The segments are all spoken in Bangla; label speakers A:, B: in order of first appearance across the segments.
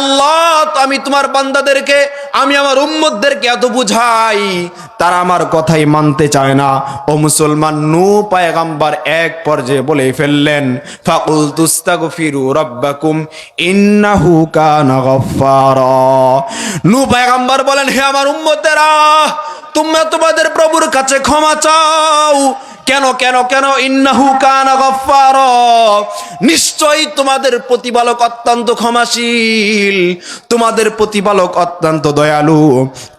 A: আল্লাহ, আমি তোমার বান্দাদেরকে, আমি আমার উম্মতদেরকে এত বুঝাই। তারা আমার কথাই মানতে চায় না। ও মুসলমান, নু পায়গাম্বার এক পর্যায়ে বলে ফেললেন ফাকুল তুস্তাগফিরু রাব্বাকুম, ইন্নাহু কানা গফফারা। নু পায়গাম্বার বলেন, হে আমার উম্মতেরা, তোমরা তোমাদের প্রভুর কাছে ক্ষমা চাও। কেন কেন কেন? ইন্নাহু কানা গফফার। নিশ্চয়ই তোমাদের প্রতিপালক অত্যন্ত ক্ষমাশীল। তোমাদের প্রতিপালক অত্যন্ত দয়ালু।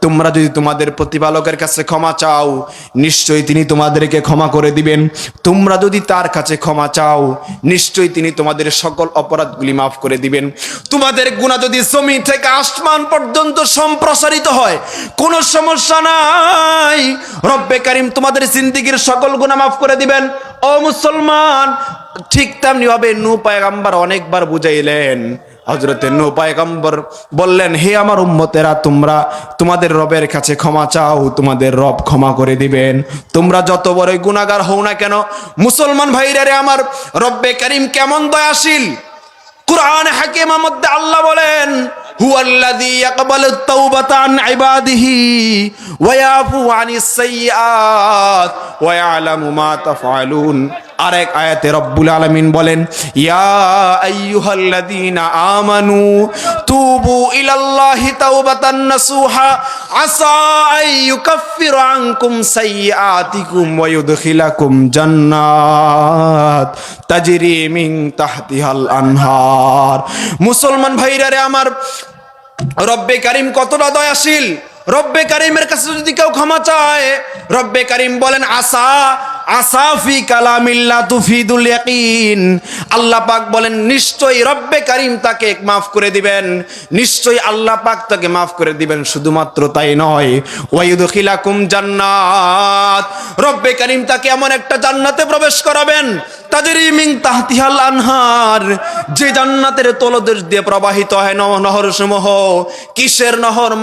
A: তোমরা যদি তোমাদের প্রতিপালকের কাছে ক্ষমা চাও, নিশ্চয়ই তিনি তোমাদেরকে ক্ষমা করে দিবেন। তোমরা যদি তার কাছে ক্ষমা চাও, নিশ্চয়ই তিনি তোমাদের সকল অপরাধগুলি মাফ করে দিবেন। তোমাদের গুণা যদি জমি থেকে আসমান পর্যন্ত সম্প্রসারিত হয়, কোনো সমস্যা নাই। রব্বে কারিম তোমাদের জিন্দিগির সকল গুণা মাফ করে দিবেন। ও মুসলমান, ঠিক তেমনি ভাবে নু পায়গাম্বার অনেকবার বুঝাইলেন। হজরতে নু পায়গাম্বর বললেন, হে আমার উম্মতেরা, তোমরা তোমাদের রবের কাছে ক্ষমা চাও, তোমাদের রব ক্ষমা করে দিবেন। তোমরা যত বড় গুণাগার হও না কেন, মুসলমান ভাইরা রে আমার, রব্বে কারিম কেমন দয়াশীল? কুরআন হাকিমের মধ্যে আল্লাহ বলেন হুয়াল্লাযী الذي يقبل التوبة عن عباده ويعفو عن السيئات ويعلم ما تفعلون আরেক আয়াতে রব্বুল আলামিন বলেন, ইয়া আইয়ুহাল্লাযীনা আমানু তুবু ইলাল্লাহি তাওবাতান নাসুহা তাহতিহাল মুসলমান ভাইরা রে আমার রব্বে কারিম কতটা দয়াশীল। রব্বে কারিমের কাছে যদি কেউ ক্ষমা চায়, রব্বে কারিম বলেন আসা আসাফি কালামিল্লা তুফিদুল ইয়াকিন। আল্লাহ পাক বলেন, নিশ্চয়ই রব্বে কারিম তাকে মাফ করে দিবেন। নিশ্চয়ই আল্লাহ পাক তাকে মাফ করে দিবেন, শুধুমাত্র তাই নয়। ওয়াইদুখিলাকুম জান্নাত। রব্বে কারিম তাকে এমন একটা জান্নাতে প্রবেশ করাবেন আনহার, যে জান্নাতের দিয়ে প্রবাহিত হয় নহর সমূহ কিসের নহর?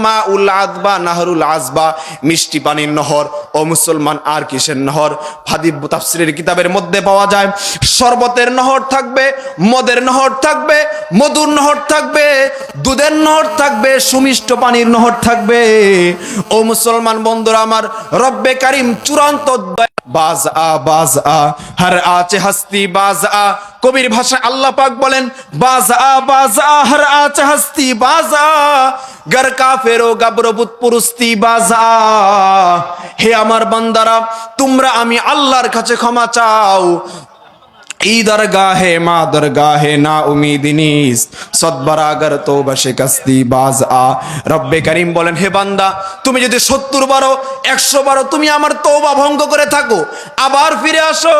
A: মিষ্টি পানির নহর। ও মুসলমান, আর কিসের নহর? কিতাবের মধ্যে পাওয়া যায়, শরবতের নহর থাকবে, মদের নহর থাকবে, মধুর নহর থাকবে, দুধের নহর থাকবে, সুমিষ্ট পানির নহর থাকবে। ও মুসলমান বন্ধুরা আমার রব্বে কারিম চূড়ান্ত বাজ আ বাজ আ, হর আছে হস্তি বাজ আ। কবির ভাষা আল্লাহ পাক বলেন, বাজ আ বাজ আ, হর আছে হস্তি বাজ আ। গর কাফেরো গাবরবুত পুরুস্তি বাজ আ। হে আমার বান্দারা, তোমরা আমি আল্লাহর কাছে ক্ষমা চাও। ই দরগাহে, মা দরগাহে, না উমিদিনিস সদবরাগর তো তোবা কাস্তি বাজ আ রব্বে বলেন, হে বান্দা, তুমি যদি সত্তর বারো, একশো বারো, তুমি আমার তওবা ভঙ্গ করে থাকো, আবার ফিরে আসো।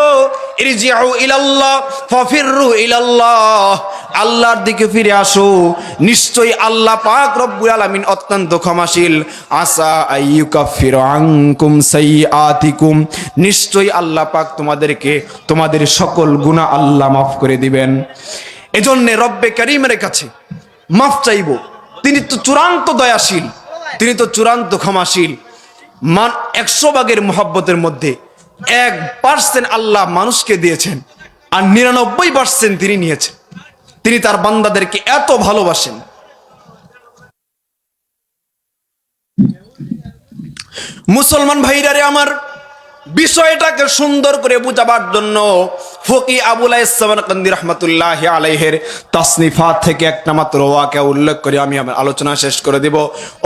A: ইলাল্লাহ ফাফিররু ইলাল্লাহ। আল্লাহর দিকে ফিরে আসো। নিশ্চয়ই আল্লাহ পাক রব্বুল আলামিন অত্যন্ত ক্ষমাশীল। আসা আইয়ুকাফির আনকুম সাইয়্যাতিকুম। নিশ্চয়ই আল্লাহ পাক তোমাদেরকে, তোমাদের সকল গুনাহ আল্লাহ মাফ করে দিবেন। এজন্যে রব্বে করিমের কাছে মাফ চাইব। তিনি তো চূড়ান্ত দয়াশীল। তিনি তো চূড়ান্ত ক্ষমাশীল। মান একশো ভাগের মোহাব্বতের মধ্যে এক পার্সেন্ট আল্লাহ মানুষকে দিয়েছেন আর নিরানব্বই পার্সেন্ট তিনি নিয়েছেন। তিনি তার বান্দাদেরকে এত ভালোবাসেন। মুসলমান ভাইরারে আমার বিষয়টাকে সুন্দর করে বুঝাবার জন্য ফকি আবুল ইসলাম কান্দি রহমতুল্লাহ আলাইহের তাসনিফাত থেকে একটা মাত্র ওয়াকে উল্লেখ করে আমি আমার আলোচনা শেষ করে দেব।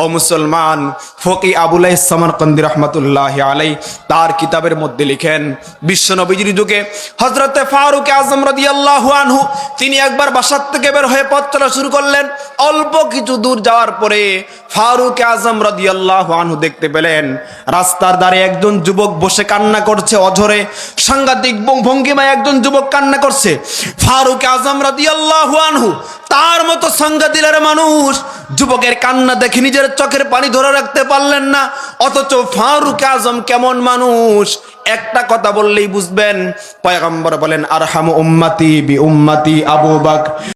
A: ও মুসলমান, ফকি আবুল ইসলাম কান্দি রহমতুল্লাহ আলাই তার কিতাবের মধ্যে লিখেন, বিশ্ব নবীজির যুগে হজরতে ফারুক আজম রাদিয়াল্লাহু আনহু, তিনি একবার বাসার থেকে বের হয়ে পথ চলা শুরু করলেন। অল্প কিছু দূর যাওয়ার পরে ফারুক আজম রাদিয়াল্লাহু আনহু দেখতে পেলেন, রাস্তার ধারে একজন যুবক বসে কান্না করছে অঝরে। সাংঘাতিক ভঙ্গিমায় একজন যুবক কান্না করছে। ফারুক আজম রাদিয়াল্লাহু আনহু, তার মতো সাংঘাতিলের মানুষ। যুবকের কান্না দেখে নিজের চোখের পানি ধরে রাখতে পারলেন না। অথচ ফারুক আজম কেমন মানুষ? একটা কথা বললেই বুঝবেন। পয়গম্বর বলেন, আরহাম উম্মাতি বি উম্মাতি আবু বাক